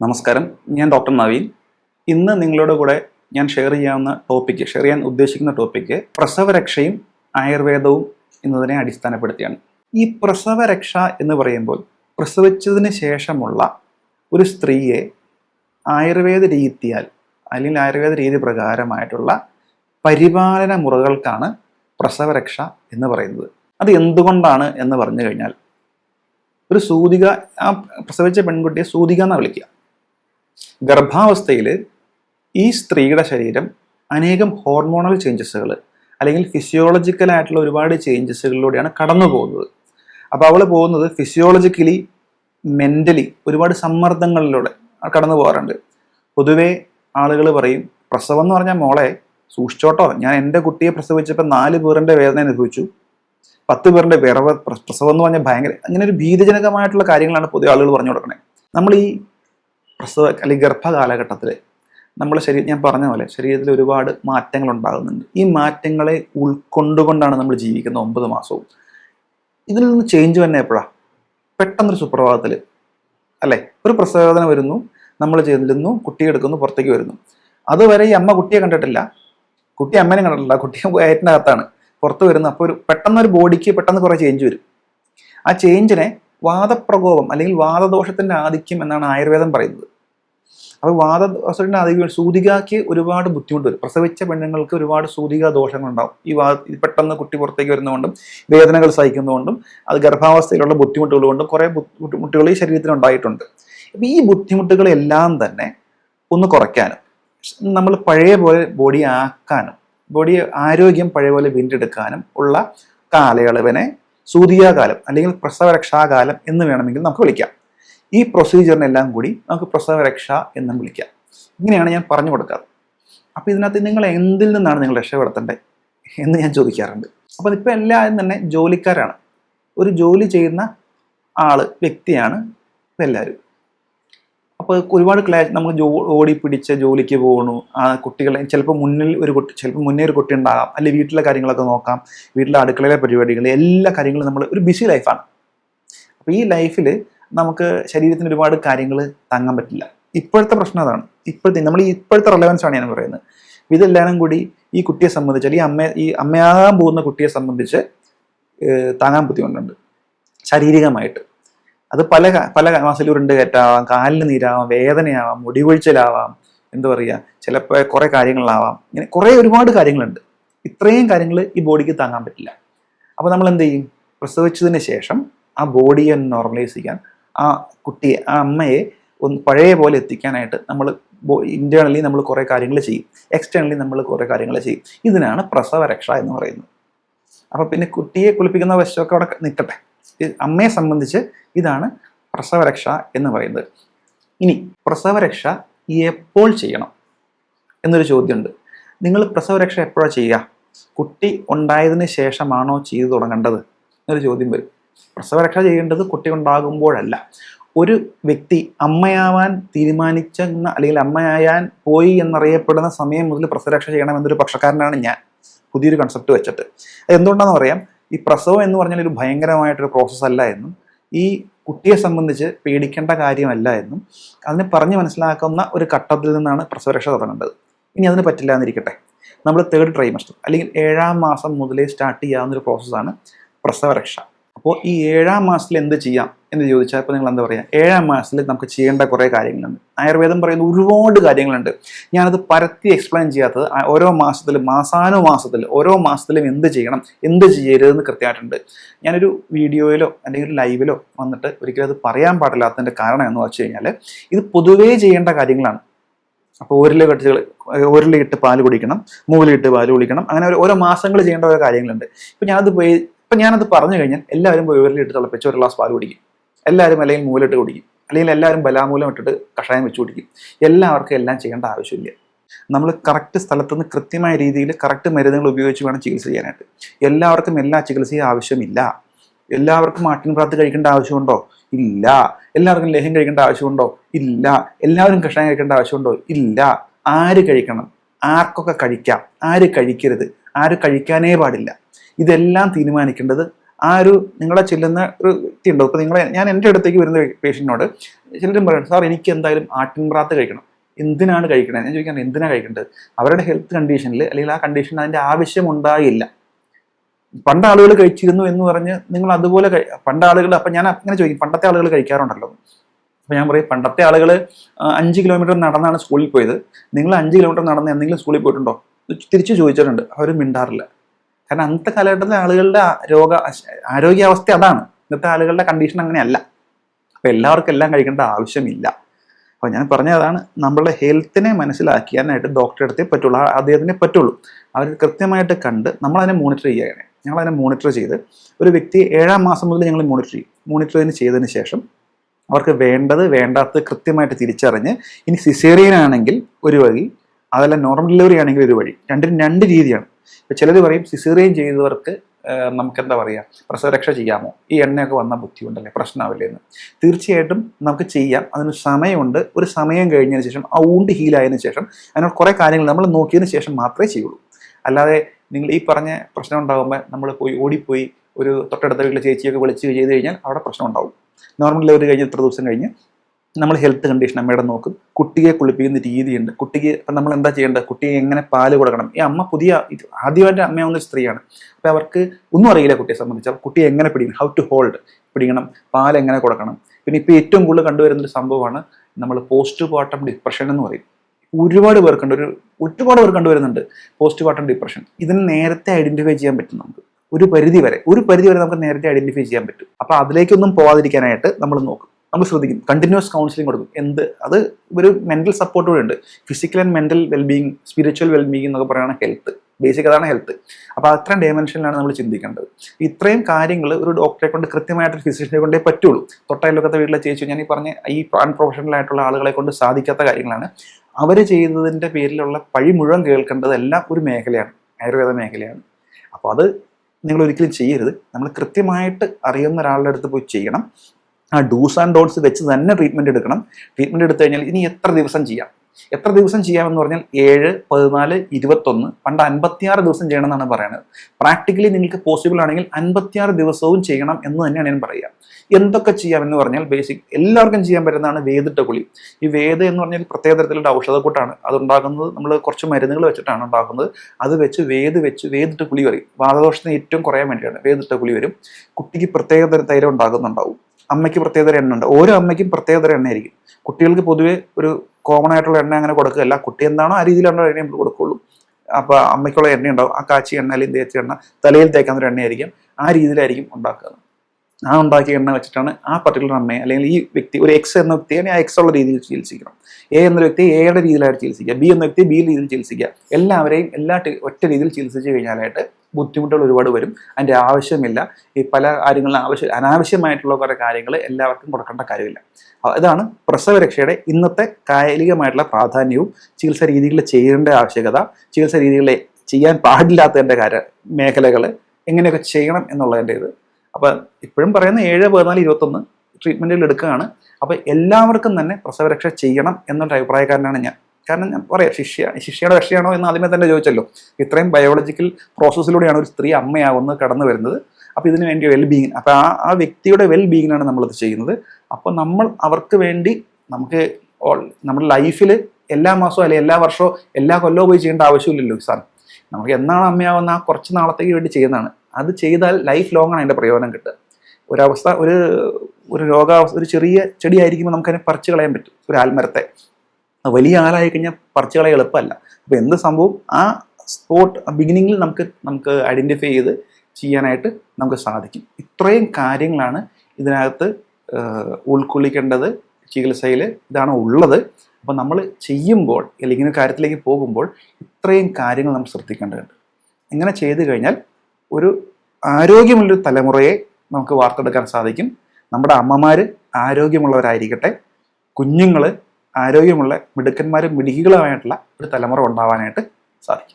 നമസ്കാരം. ഞാൻ ഡോക്ടർ നവീൻ. ഇന്ന് നിങ്ങളുടെ കൂടെ ഞാൻ ഷെയർ ചെയ്യാവുന്ന ടോപ്പിക്ക് ഷെയർ ചെയ്യാൻ ഉദ്ദേശിക്കുന്ന ടോപ്പിക്ക് പ്രസവരക്ഷയും ആയുർവേദവും എന്നതിനെ അടിസ്ഥാനപ്പെടുത്തിയാണ്. ഈ പ്രസവരക്ഷ എന്ന് പറയുമ്പോൾ പ്രസവിച്ചതിന് ശേഷമുള്ള ഒരു സ്ത്രീയെ ആയുർവേദ രീതിയാൽ അല്ലെങ്കിൽ ആയുർവേദ രീതി പ്രകാരമായിട്ടുള്ള പരിപാലന മുറകൾക്കാണ് പ്രസവരക്ഷ എന്ന് പറയുന്നത്. അത് എന്തുകൊണ്ടാണ് എന്ന് പറഞ്ഞു കഴിഞ്ഞാൽ ഒരു സൂതിക ആ പ്രസവിച്ച പെൺകുട്ടിയെ സൂതിക എന്നാണ് വിളിക്കുക. ഗർഭാവസ്ഥയിൽ ഈ സ്ത്രീയുടെ ശരീരം അനേകം ഹോർമോണൽ ചേഞ്ചസുകൾ അല്ലെങ്കിൽ ഫിസിയോളജിക്കൽ ആയിട്ടുള്ള ഒരുപാട് ചേഞ്ചസുകളിലൂടെയാണ് കടന്നു പോകുന്നത്. അപ്പോൾ അവൾ പോകുന്നത് ഫിസിയോളജിക്കലി മെന്റലി ഒരുപാട് സമ്മർദ്ദങ്ങളിലൂടെ കടന്നു പോകാറുണ്ട്. പൊതുവേ ആളുകൾ പറയും പ്രസവം എന്ന് പറഞ്ഞാൽ മോളെ സൂക്ഷിച്ചോട്ടോ. ഞാൻ എന്റെ കുട്ടിയെ പ്രസവിച്ചപ്പോൾ നാല് പേരുടെ വേദന അനുഭവിച്ചു. പത്ത് പേരുടെ വിറവ് പ്രസവം എന്ന് പറഞ്ഞാൽ ഭയങ്കര അങ്ങനെ ഒരു ഭീതിജനകമായിട്ടുള്ള കാര്യങ്ങളാണ് പൊതുവെ ആളുകൾ പറഞ്ഞു കൊടുക്കണേ. നമ്മൾ ഈ പ്രസവ അല്ലെങ്കിൽ ഗർഭകാലഘട്ടത്തിൽ നമ്മുടെ ശരീരം ഞാൻ പറഞ്ഞ പോലെ ശരീരത്തിൽ ഒരുപാട് മാറ്റങ്ങൾ ഉണ്ടാകുന്നുണ്ട്. ഈ മാറ്റങ്ങളെ ഉൾക്കൊണ്ടുകൊണ്ടാണ് നമ്മൾ ജീവിക്കുന്നത് ഒമ്പത് മാസവും. ഇതിൽ നിന്ന് ചേഞ്ച് തന്നെ എപ്പോഴാണ് പെട്ടെന്നൊരു സുപ്രഭാതത്തിൽ അല്ലേ? ഒരു പ്രസവേദന വരുന്നു നമ്മൾ ചെല്ലുന്നു കുട്ടിയെ എടുക്കുന്നു പുറത്തേക്ക് വരുന്നു. അതുവരെ ഈ അമ്മ കുട്ടിയെ കണ്ടിട്ടില്ല. കുട്ടി അമ്മേനെ കണ്ടിട്ടില്ല. കുട്ടിയെ വയറ്റിനകത്താണ് പുറത്ത് വരുന്നു. അപ്പോൾ ഒരു പെട്ടെന്നൊരു ബോഡിക്ക് പെട്ടെന്ന് കുറേ ചേഞ്ച് വരും. ആ ചേഞ്ചിനെ വാദപ്രകോപം അല്ലെങ്കിൽ വാദദോഷത്തിന്റെ ആധിക്യം എന്നാണ് ആയുർവേദം പറയുന്നത്. അപ്പോൾ വാദദോഷത്തിന്റെ ആധിക്യം സൂതികയ്ക്ക് ഒരുപാട് ബുദ്ധിമുട്ട് വരും. പ്രസവിച്ച പെണ്ണുങ്ങൾക്ക് ഒരുപാട് സൂതിക ദോഷങ്ങളുണ്ടാവും. ഈ വാ പെട്ടെന്ന് കുട്ടി പുറത്തേക്ക് വരുന്നതുകൊണ്ടും വേദനകൾ സഹിക്കുന്നതുകൊണ്ടും അത് ഗർഭാവസ്ഥയിലുള്ള ബുദ്ധിമുട്ടുകൾ കൊണ്ടും കുറേ ബുദ്ധിമുട്ടുകൾ ഈ ശരീരത്തിന് ഉണ്ടായിട്ടുണ്ട്. അപ്പോൾ ഈ ബുദ്ധിമുട്ടുകളെല്ലാം തന്നെ ഒന്ന് കുറയ്ക്കാനും നമ്മൾ പഴയ പോലെ ബോഡി ആക്കാനും ബോഡി ആരോഗ്യം പഴയ പോലെ വീണ്ടെടുക്കാനും ഉള്ള കാലയളവിനെ സൂതികാകാലം അല്ലെങ്കിൽ പ്രസവരക്ഷാകാലം എന്ന് വേണമെങ്കിൽ നമുക്ക് വിളിക്കാം. ഈ പ്രൊസീജിയറിനെല്ലാം കൂടി നമുക്ക് പ്രസവ രക്ഷ എന്ന് വിളിക്കാം. ഇങ്ങനെയാണ് ഞാൻ പറഞ്ഞു കൊടുക്കാറ്. അപ്പോൾ ഇതിനകത്ത് നിങ്ങൾ എന്തിൽ നിന്നാണ് നിങ്ങൾ രക്ഷപ്പെടുത്തേണ്ടത് എന്ന് ഞാൻ ചോദിക്കാറുണ്ട്. അപ്പോൾ ഇപ്പോൾ എല്ലാവരും തന്നെ ജോലിക്കാരാണ്. ഒരു ജോലി ചെയ്യുന്ന ആൾ വ്യക്തിയാണ് ഇപ്പം എല്ലാവരും. അപ്പോൾ ഒരുപാട് ക്ലാഷ് നമ്മൾ ജോ ഓടി പിടിച്ച് ജോലിക്ക് പോകണു ആ കുട്ടികളെ ചിലപ്പോൾ മുന്നിൽ ഒരു കുട്ടി ചിലപ്പോൾ മുന്നേ ഒരു കുട്ടി ഉണ്ടാകാം. അല്ലെങ്കിൽ വീട്ടിലെ കാര്യങ്ങളൊക്കെ നോക്കാം. വീട്ടിലെ അടുക്കളയിലെ പരിപാടികൾ എല്ലാ കാര്യങ്ങളും നമ്മൾ ഒരു ബിസി ലൈഫാണ് അപ്പോൾ ഈ ലൈഫിൽ നമുക്ക് ശരീരത്തിന് ഒരുപാട് കാര്യങ്ങൾ താങ്ങാൻ പറ്റില്ല. ഇപ്പോഴത്തെ പ്രശ്നം അതാണ്. ഇപ്പോഴത്തെ നമ്മൾ ഇപ്പോഴത്തെ റെലവൻസ് ആണ് ഞാൻ പറയുന്നത്. ഇതെല്ലാവരും കൂടി ഈ കുട്ടിയെ സംബന്ധിച്ച് അല്ലെങ്കിൽ അമ്മ ഈ അമ്മയാകാൻ പോകുന്ന കുട്ടിയെ സംബന്ധിച്ച് താങ്ങാൻ ബുദ്ധിമുട്ടുണ്ട്. ശാരീരികമായിട്ട്. അത് പല പല മാസത്തിൽ ഉരുണ്ട് കയറ്റാവാം കാലിന് നീരാവാം വേദനയാവാം മുടികൊഴിച്ചിലാവാം എന്താ പറയുക ചിലപ്പോൾ കുറേ കാര്യങ്ങളാവാം ഇങ്ങനെ കുറേ ഒരുപാട് കാര്യങ്ങളുണ്ട്. ഇത്രയും കാര്യങ്ങൾ ഈ ബോഡിക്ക് താങ്ങാൻ പറ്റില്ല. അപ്പോൾ നമ്മൾ എന്ത് ചെയ്യും? പ്രസവിച്ചതിന് ശേഷം ആ ബോഡിയെ നോർമലൈസ് ചെയ്യാൻ ആ കുട്ടിയെ ആ അമ്മയെ ഒന്ന് പഴയ പോലെ എത്തിക്കാനായിട്ട് നമ്മൾ ഇന്റേണലി നമ്മൾ കുറേ കാര്യങ്ങൾ ചെയ്യും. എക്സ്റ്റേണലി നമ്മൾ കുറേ കാര്യങ്ങൾ ചെയ്യും. ഇതിനാണ് പ്രസവരക്ഷ എന്ന് പറയുന്നത്. അപ്പോൾ പിന്നെ കുട്ടിയെ കുളിപ്പിക്കുന്ന വശമൊക്കെ അവിടെ നിൽക്കട്ടെ അമ്മയെ സംബന്ധിച്ച് ഇതാണ് പ്രസവരക്ഷ എന്ന് പറയുന്നത്. ഇനി പ്രസവരക്ഷ എപ്പോൾ ചെയ്യണം എന്നൊരു ചോദ്യമുണ്ട്. നിങ്ങൾ പ്രസവരക്ഷ എപ്പോഴാണ് ചെയ്യുക? കുട്ടി ഉണ്ടായതിന് ശേഷമാണോ ചെയ്തു തുടങ്ങേണ്ടത് എന്നൊരു ചോദ്യം വരും. പ്രസവരക്ഷ ചെയ്യേണ്ടത് കുട്ടി ഉണ്ടാകുമ്പോഴല്ല ഒരു വ്യക്തി അമ്മയാവാൻ തീരുമാനിച്ചെന്ന അല്ലെങ്കിൽ അമ്മയായാൻ പോയി എന്നറിയപ്പെടുന്ന സമയം മുതൽ പ്രസവരക്ഷ ചെയ്യണം എന്നൊരു പക്ഷക്കാരനാണ് ഞാൻ. പുതിയൊരു കൺസെപ്റ്റ് വെച്ചിട്ട്. എന്തുകൊണ്ടാണെന്ന് പറയാം? ഈ പ്രസവം എന്ന് പറഞ്ഞാൽ ഒരു ഭയങ്കരമായിട്ടൊരു പ്രോസസ്സ് അല്ല എന്നും ഈ കുട്ടിയെ സംബന്ധിച്ച് പേടിക്കേണ്ട കാര്യമല്ല എന്നും അതിനെ പറഞ്ഞ് മനസ്സിലാക്കുന്ന ഒരു ഘട്ടത്തിൽ നിന്നാണ് പ്രസവരക്ഷ തുടങ്ങേണ്ടത്. ഇനി അതിന് പറ്റില്ല എന്നിരിക്കട്ടെ. നമ്മൾ തേർഡ് ട്രൈമസ്റ്റർ അല്ലെങ്കിൽ ഏഴാം മാസം മുതലേ സ്റ്റാർട്ട് ചെയ്യാവുന്ന ഒരു പ്രോസസ്സാണ് പ്രസവരക്ഷ. അപ്പോൾ ഈ ഏഴാം മാസത്തിൽ എന്ത് ചെയ്യാം എന്ന് ചോദിച്ചാൽ ഇപ്പോൾ നിങ്ങൾ എന്താ പറയുക? ഏഴാം മാസത്തിൽ നമുക്ക് ചെയ്യേണ്ട കുറേ കാര്യങ്ങളുണ്ട്. ആയുർവേദം പറയുന്ന ഒരുപാട് കാര്യങ്ങളുണ്ട്. ഞാനത് പരത്തി എക്സ്പ്ലെയിൻ ചെയ്യാത്തത് ഓരോ മാസത്തിലും മാസാനുമാസത്തിൽ ഓരോ മാസത്തിലും എന്ത് ചെയ്യണം എന്ത് ചെയ്യരുതെന്ന് കൃത്യമായിട്ടുണ്ട്. ഞാനൊരു വീഡിയോയിലോ അല്ലെങ്കിൽ ഒരു ലൈവിലോ വന്നിട്ട് ഒരിക്കലും അത് പറയാൻ പാടില്ലാത്തതിന്റെ കാരണം എന്ന് വെച്ച് കഴിഞ്ഞാൽ ഇത് പൊതുവേ ചെയ്യേണ്ട കാര്യങ്ങളാണ്. അപ്പോൾ ഓരിലെ കട്ടികൾ ഓരിലിട്ട് പാൽ കുടിക്കണം മൂവിലിട്ട് പാൽ കുടിക്കണം അങ്ങനെ ഓരോ മാസങ്ങൾ ചെയ്യേണ്ട ഓരോ കാര്യങ്ങളുണ്ട്. ഇപ്പം ഞാനത് പോയി ഇപ്പം ഞാനത് പറഞ്ഞു കഴിഞ്ഞാൽ എല്ലാവരും പോയി ഇവരിലിട്ട് തിളപ്പിച്ച് ഒരു ഗ്ലാസ് പാൽ കുടിക്കും. എല്ലാവരും അല്ലെങ്കിൽ മൂലിട്ട് കുടിക്കും. അല്ലെങ്കിൽ എല്ലാവരും ബലാമൂലം ഇട്ടിട്ട് കഷായം വെച്ച് കുടിക്കും. എല്ലാവർക്കും എല്ലാം ചെയ്യേണ്ട ആവശ്യമില്ല. നമ്മൾ കറക്റ്റ് സ്ഥലത്തുനിന്ന് കൃത്യമായ രീതിയിൽ കറക്റ്റ് മരുന്നുകൾ ഉപയോഗിച്ച് വേണം ചികിത്സ ചെയ്യാനായിട്ട്. എല്ലാവർക്കും എല്ലാ ചികിത്സയും ആവശ്യമില്ല. എല്ലാവർക്കും ആട്ടിൻ പ്രാത്ത് കഴിക്കേണ്ട ആവശ്യമുണ്ടോ? ഇല്ല. എല്ലാവർക്കും ലേഹ്യം കഴിക്കേണ്ട ആവശ്യമുണ്ടോ? ഇല്ല. എല്ലാവരും കഷായം കഴിക്കേണ്ട ആവശ്യമുണ്ടോ? ഇല്ല. ആര് കഴിക്കണം? ആർക്കൊക്കെ കഴിക്കാം? ആര് കഴിക്കരുത്? ആര് കഴിക്കാനേ പാടില്ല. ഇതെല്ലാം തീരുമാനിക്കേണ്ടത് ആ ഒരു നിങ്ങളെ ചെല്ലുന്ന ഒരു വ്യക്തി ഉണ്ടോ ഇപ്പൊ നിങ്ങളെ ഞാൻ എന്റെ അടുത്തേക്ക് വരുന്ന പേഷ്യന്റിനോട് ചിലരും പറയും സാർ എനിക്ക് എന്തായാലും ആട്ടിൻപ്രാത്ത് കഴിക്കണം. എന്തിനാണ് കഴിക്കണത് ഞാൻ ചോദിക്കാൻ എന്തിനാണ് കഴിക്കേണ്ടത്? അവരുടെ ഹെൽത്ത് കണ്ടീഷനിൽ അല്ലെങ്കിൽ ആ കണ്ടീഷനിൽ അതിന്റെ ആവശ്യം ഉണ്ടായില്ല. പണ്ട് ആളുകൾ കഴിച്ചിരുന്നു എന്ന് പറഞ്ഞ് നിങ്ങൾ അതുപോലെ പണ്ട് ആളുകൾ അപ്പം ഞാൻ അങ്ങനെ ചോദിക്കും പണ്ടത്തെ ആളുകൾ കഴിക്കാറുണ്ടല്ലോ? അപ്പം ഞാൻ പറയും പണ്ടത്തെ ആളുകൾ അഞ്ച് കിലോമീറ്റർ നടന്നാണ് സ്കൂളിൽ പോയത്. നിങ്ങൾ അഞ്ച് കിലോമീറ്റർ നടന്ന് എന്തെങ്കിലും സ്കൂളിൽ പോയിട്ടുണ്ടോ? തിരിച്ചു ചോദിച്ചിട്ടുണ്ട് അവർ മിണ്ടാറില്ല. കാരണം അന്നത്തെ കാലഘട്ടത്തിലെ ആളുകളുടെ രോഗ ആരോഗ്യാവസ്ഥ അതാണ്. ഇന്നത്തെ ആളുകളുടെ കണ്ടീഷൻ അങ്ങനെയല്ല. അപ്പം എല്ലാവർക്കും എല്ലാം കഴിക്കേണ്ട ആവശ്യമില്ല. അപ്പോൾ ഞാൻ പറഞ്ഞതാണ് നമ്മളുടെ ഹെൽത്തിനെ മനസ്സിലാക്കിയാനായിട്ട് ഡോക്ടറെ അടുത്തേ പറ്റുള്ളൂ. അദ്ദേഹത്തിനെ പറ്റുള്ളൂ. അവർ കൃത്യമായിട്ട് കണ്ട് നമ്മളതിനെ മോണിറ്റർ ചെയ്യുകയാണ്. ഞങ്ങളതിനെ മോണിറ്റർ ചെയ്ത് ഒരു വ്യക്തി ഏഴാം മാസം മുതൽ ഞങ്ങൾ മോണിറ്റർ ചെയ്യും. മോണിറ്റർ ചെയ്തതിന് ശേഷം അവർക്ക് വേണ്ടത് വേണ്ടാത്തത് കൃത്യമായിട്ട് തിരിച്ചറിഞ്ഞ് ഇനി സിസേറിയൻ ആണെങ്കിൽ ഒരു വഴി അതല്ല നോർമൽ ഡെലിവറി ആണെങ്കിൽ ഒരു വഴി. രണ്ടിനും രണ്ട് രീതിയാണ്. ഇപ്പം ചിലർ പറയും സിസേറിയൻ ചെയ്തവർക്ക് നമുക്കെന്താ പറയുക പ്രസവരക്ഷ ചെയ്യാമോ? ഈ എണ്ണയൊക്കെ വന്ന ബുദ്ധിമുട്ടല്ലേ പ്രശ്നമാവില്ലേ എന്ന് തീർച്ചയായിട്ടും നമുക്ക് ചെയ്യാം. അതിന് സമയമുണ്ട്. ഒരു സമയം കഴിഞ്ഞതിന് ശേഷം ആ ഊണ്ട് ഹീലായതിനു ശേഷം അതിനോട് കുറേ കാര്യങ്ങൾ നമ്മൾ നോക്കിയതിന് ശേഷം മാത്രമേ ചെയ്യുള്ളൂ. അല്ലാതെ നിങ്ങൾ ഈ പറഞ്ഞ പ്രശ്നം ഉണ്ടാകുമ്പോൾ നമ്മൾ പോയി ഓടിപ്പോയി ഒരു തൊട്ടടുത്ത വീട്ടിലെ ചേച്ചിയൊക്കെ വിളിച്ച് ചെയ്ത് കഴിഞ്ഞാൽ അവിടെ പ്രശ്നം ഉണ്ടാവും. നോർമൽ ലെവൽ കഴിഞ്ഞ് ഇത്ര ദിവസം കഴിഞ്ഞ് നമ്മൾ ഹെൽത്ത് കണ്ടീഷൻ അമ്മയുടെ നോക്കും. കുട്ടിയെ കുളിപ്പിക്കുന്ന രീതിയുണ്ട്. കുട്ടിക്ക് നമ്മൾ എന്താ ചെയ്യേണ്ടത്? കുട്ടിയെ എങ്ങനെ പാൽ കൊടുക്കണം? ഈ അമ്മ പുതിയ ആദ്യമായിട്ട് അമ്മയാവുന്ന ഒരു സ്ത്രീയാണ്. അപ്പോൾ അവർക്ക് ഒന്നും അറിയില്ല കുട്ടിയെ സംബന്ധിച്ച്. അപ്പോൾ കുട്ടിയെ എങ്ങനെ പിടിക്കണം? ഹൗ ടു ഹോൾഡ് പിടിക്കണം. പാൽ എങ്ങനെ കൊടുക്കണം? പിന്നെ ഇപ്പോൾ ഏറ്റവും കൂടുതൽ കണ്ടുവരുന്ന ഒരു സംഭവമാണ് നമ്മൾ പോസ്റ്റ് പാർട്ടം ഡിപ്രഷൻ എന്ന് പറയും. ഒരുപാട് പേർക്കുണ്ട്. ഒരു ഒരുപാട് പേർ കണ്ടുവരുന്നുണ്ട് പോസ്റ്റ് പാർട്ടം ഡിപ്രഷൻ ഇതിന് നേരത്തെ ഐഡന്റിഫൈ ചെയ്യാൻ പറ്റും നമുക്ക്. ഒരു പരിധി വരെ. ഒരു പരിധി വരെ നമുക്ക് നേരത്തെ ഐഡന്റിഫൈ ചെയ്യാൻ പറ്റും. അപ്പോൾ അതിലേക്കൊന്നും പോകാതിരിക്കാനായിട്ട് നമ്മൾ നോക്കും. നമ്മൾ ശ്രദ്ധിക്കും. കണ്ടിന്യൂസ് കൗൺസിലിംഗ് കൊടുക്കും. എന്ത്? അത് ഒരു മെന്റൽ സപ്പോർട്ട് കൂടെ ഉണ്ട്. Physical and mental wellbeing spiritual wellbeing എന്നൊക്കെ പറയുകയാണ് ഹെൽത്ത് ബേസിക് അതാണ് ഹെൽത്ത് അപ്പോൾ അത്രയും ഡയമെൻഷനിലാണ് നമ്മൾ ചിന്തിക്കേണ്ടത്. ഇത്രയും കാര്യങ്ങൾ ഒരു ഡോക്ടറെ കൊണ്ട് കൃത്യമായിട്ട് ഒരു ഫിസിഷ്യനെ കൊണ്ടേ പറ്റുള്ളൂ. തൊട്ടയലൊക്കത്തെ വീട്ടിലെ ചേച്ചി ഞാൻ ഈ പറഞ്ഞ ഈ അൺപ്രൊഫഷണൽ ആയിട്ടുള്ള ആളുകളെ കൊണ്ട് സാധിക്കാത്ത കാര്യങ്ങളാണ്. അവർ ചെയ്തതിന്റെ പേരിലുള്ള പഴി മുഴുവൻ കേൾക്കേണ്ടതെല്ലാം ഒരു മേഖലയാണ്. ആയുർവേദ മേഖലയാണ്. അപ്പോൾ അത് നിങ്ങൾ ഒരിക്കലും ചെയ്യരുത്. നമ്മൾ കൃത്യമായിട്ട് അറിയുന്ന ഒരാളുടെ അടുത്ത് പോയി ചെയ്യണം. ആ ഡൂസ് ആൻഡ് ഡോട്ട്സ് വെച്ച് തന്നെ ട്രീറ്റ്മെന്റ് എടുക്കണം. ട്രീറ്റ്മെന്റ് എടുത്തു കഴിഞ്ഞാൽ ഇനി എത്ര ദിവസം ചെയ്യാം? എത്ര ദിവസം ചെയ്യാമെന്ന് പറഞ്ഞാൽ ഏഴ് പതിനാല് ഇരുപത്തൊന്ന് പണ്ട് അൻപത്തിയാറ് ദിവസം ചെയ്യണം എന്നാണ് പറയുന്നത്. പ്രാക്ടിക്കലി നിങ്ങൾക്ക് പോസിബിൾ ആണെങ്കിൽ അൻപത്തിയാറ് ദിവസവും ചെയ്യണം എന്ന് തന്നെയാണ് ഞാൻ പറയുക. എന്തൊക്കെ ചെയ്യാമെന്ന് പറഞ്ഞാൽ ബേസിക് എല്ലാവർക്കും ചെയ്യാൻ പറ്റുന്നതാണ് വേദിട്ട കുളി. ഈ വേദ എന്ന് പറഞ്ഞാൽ പ്രത്യേക തരത്തിലുള്ള ഔഷധക്കൂട്ടാണ്. അത് ഉണ്ടാക്കുന്നത് നമ്മൾ കുറച്ച് മരുന്നുകൾ വെച്ചിട്ടാണ് ഉണ്ടാക്കുന്നത്. അത് വെച്ച് വേദ് വെച്ച് വേദിട്ട കുളി വരും. വാദദോഷത്തിന് ഏറ്റവും കുറയാൻ വേണ്ടിയാണ് വേദിട്ട കുളി വരും. കുട്ടിക്ക് പ്രത്യേക തരം തൈരം ഉണ്ടാകുന്നുണ്ടാവും. അമ്മയ്ക്ക് പ്രത്യേകതര എണ്ണ ഉണ്ട് ഓരോ അമ്മയ്ക്കും പ്രത്യേകതര എണ്ണയായിരിക്കും. കുട്ടികൾക്ക് പൊതുവെ ഒരു കോമൺ ആയിട്ടുള്ള എണ്ണ അങ്ങനെ കൊടുക്കുകയല്ല കുട്ടി എന്താണോ ആ രീതിയിലുള്ള എണ്ണ നമ്മൾ കൊടുക്കുള്ളൂ. അപ്പോൾ അമ്മയ്ക്കുള്ള എണ്ണ ഉണ്ടാവും. ആ കാച്ചി എണ്ണ അല്ലെങ്കിൽ തേച്ച എണ്ണ തലയിൽ തേക്കാൻ ഒരു എണ്ണയായിരിക്കും. ആ രീതിയിലായിരിക്കും ഉണ്ടാക്കുക. ആ ഉണ്ടാക്കിയ എണ്ണ വെച്ചിട്ടാണ് ആ പർട്ടിക്കുലർ അമ്മയെ അല്ലെങ്കിൽ ഈ വ്യക്തി ഒരു എക്സ് എന്ന വ്യക്തിയെ ആ എക്സ് ഉള്ള രീതിയിൽ ചികിത്സിക്കണം. എ എന്ന വ്യക്തി എയുടെ രീതിയിലായിട്ട് ചികിത്സിക്കുക. ബി എന്ന വ്യക്തി ബി രീതിയിൽ ചികിത്സിക്കുക. എല്ലാവരെയും എല്ലാ ഒറ്റ രീതിയിൽ ചികിത്സിച്ച് കഴിഞ്ഞാലായിട്ട് ബുദ്ധിമുട്ടുകൾ ഒരുപാട് വരും. അതിന്റെ ആവശ്യമില്ല. ഈ പല കാര്യങ്ങളും ആവശ്യം അനാവശ്യമായിട്ടുള്ള കുറേ കാര്യങ്ങൾ എല്ലാവർക്കും കൊടുക്കേണ്ട കാര്യമില്ല. അപ്പൊ ഇതാണ് പ്രസവരക്ഷയുടെ ഇന്നത്തെ കായികമായിട്ടുള്ള പ്രാധാന്യവും ചികിത്സാ രീതികളിൽ ചെയ്യേണ്ട ആവശ്യകത ചികിത്സാ രീതികളെ ചെയ്യാൻ പാടില്ലാത്തതിന്റെ കാര്യ മേഖലകൾ എങ്ങനെയൊക്കെ ചെയ്യണം എന്നുള്ളതിന്റെ ഇത്. അപ്പോൾ ഇപ്പോഴും പറയുന്ന ഏഴ് പതിനാല് ഇരുപത്തൊന്ന് ട്രീറ്റ്മെന്റുകൾ എടുക്കുകയാണ്. അപ്പോൾ എല്ലാവർക്കും തന്നെ പ്രസവരക്ഷ ചെയ്യണം എന്നൊരു അഭിപ്രായക്കാരനാണ് ഞാൻ. കാരണം ഞാൻ പറയാം ശിഷ്യ ശിഷ്യയുടെ രക്ഷയാണോ എന്ന് ആദ്യമേ തന്നെ ചോദിച്ചല്ലോ. ഇത്രയും ബയോളജിക്കൽ പ്രോസസ്സിലൂടെയാണ് ഒരു സ്ത്രീ അമ്മയാവുന്നത് കടന്നു വരുന്നത്. അപ്പോൾ ഇതിന് വേണ്ടി വെൽ ബീങ് അപ്പോൾ ആ ആ വ്യക്തിയുടെ വെൽ ബീങ്ങിനാണ് നമ്മളിത് ചെയ്യുന്നത്. അപ്പോൾ നമ്മൾ അവർക്ക് വേണ്ടി നമുക്ക് നമ്മുടെ ലൈഫിൽ എല്ലാ മാസവും അല്ലെങ്കിൽ എല്ലാ വർഷവും എല്ലാ കൊല്ലവും പോയി ചെയ്യേണ്ട ആവശ്യമില്ലല്ലോ സാർ. നമുക്ക് എന്നാണ് അമ്മയാവുന്ന ആ കുറച്ച് നാളത്തേക്ക് വേണ്ടി ചെയ്യുന്നതാണ്. അത് ചെയ്താൽ ലൈഫ് ലോങ് ആണ് അതിന്റെ പ്രയോജനം കിട്ടുക. ഒരവസ്ഥ ഒരു ഒരു രോഗാവസ്ഥ ഒരു ചെറിയ ചെടി ആയിരിക്കുമ്പോൾ നമുക്കതിനെ പറിച്ചു കളയാൻ പറ്റും. ഒരു ആൽമരത്തെ. വലിയ ആളായി കഴിഞ്ഞാൽ പറിച്ചു എളുപ്പമല്ല. അപ്പോൾ എന്ത് സംഭവം? ആ സ്പോട്ട് ബിഗിനിങ്ങിൽ നമുക്ക് നമുക്ക് ഐഡന്റിഫൈ ചെയ്ത് ചെയ്യാനായിട്ട് നമുക്ക് സാധിക്കും. ഇത്രയും കാര്യങ്ങളാണ് ഇതിനകത്ത് ഉൾക്കൊള്ളിക്കേണ്ടത് ചികിത്സയിൽ ഇതാണ് ഉള്ളത്. അപ്പോൾ നമ്മൾ ചെയ്യുമ്പോൾ അല്ലെങ്കിൽ കാര്യത്തിലേക്ക് പോകുമ്പോൾ ഇത്രയും കാര്യങ്ങൾ നമ്മൾ ശ്രദ്ധിക്കേണ്ടതുണ്ട്. ഇങ്ങനെ ചെയ്തു കഴിഞ്ഞാൽ ഒരു ആരോഗ്യമുള്ളൊരു തലമുറയെ നമുക്ക് വാർത്തെടുക്കാൻ സാധിക്കും. നമ്മുടെ അമ്മമാർ ആരോഗ്യമുള്ളവരായിരിക്കട്ടെ. കുഞ്ഞുങ്ങൾ ആരോഗ്യമുള്ള മിടുക്കന്മാരും മിടുക്കികളുമായിട്ടുള്ള ഒരു തലമുറ ഉണ്ടാവാനായിട്ട് സാധിക്കും.